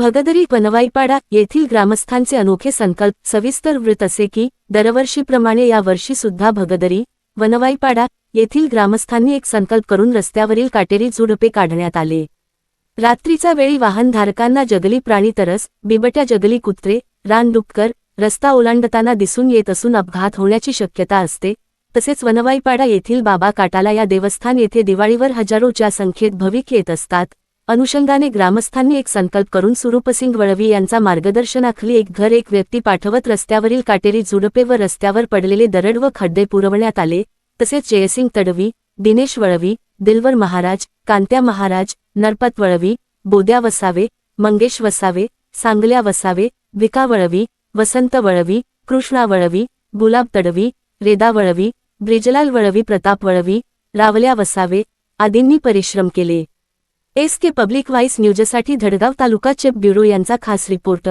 भगदरी बनवाईपाडा येथील ग्रामस्थांचे अनोखे संकल्प सविस्तर वृत्त असे की दरवर्षीप्रमाणे यावर्षी सुद्धा भगदरी वनवाईपाडा येथील ग्रामस्थांनी एक संकल्प करून रस्त्यावरील काटेरी झुडपे काढण्यात आले. रात्रीचा वेळी वाहनधारकांना जगली प्राणी तरस बिबट्या जगली कुत्रे रानडुक्कर रस्ता ओलांडताना दिसून येत असून अपघात होण्याची शक्यता असते. तसेच वनवाईपाडा येथील बाबा काटाला या देवस्थान येथे दिवाळीवर हजारोच्या संख्येत भविक येत असतात. अनुषंगाने ग्रामस्थांनी एक संकल्प करून सुरूपसिंग वळवी यांचा मार्गदर्शनाखाली एक घर एक व्यक्ती पाठवत रस्त्यावरील काटेरी झुडपे व रस्त्यावर पडलेले दरड व खड्डे पुरवण्यात आले. तसेच जयसिंग तडवी दिनेश वळवी दिलवर महाराज कांत्या महाराज नरपत वळवी बोद्या वसावे मंगेश वसावे सांगल्या वसावे विका वळवी वसंत वळवी कृष्णा वळवी गुलाब तडवी रेदा वळवी ब्रिजलाल वळवी प्रताप वळवी रावल्या वसावे आदींनी परिश्रम केले. एस के पब्लिक वाईस न्यूजसाठी धडगाव तालुका चेप ब्युरो यांचा खास रिपोर्ट.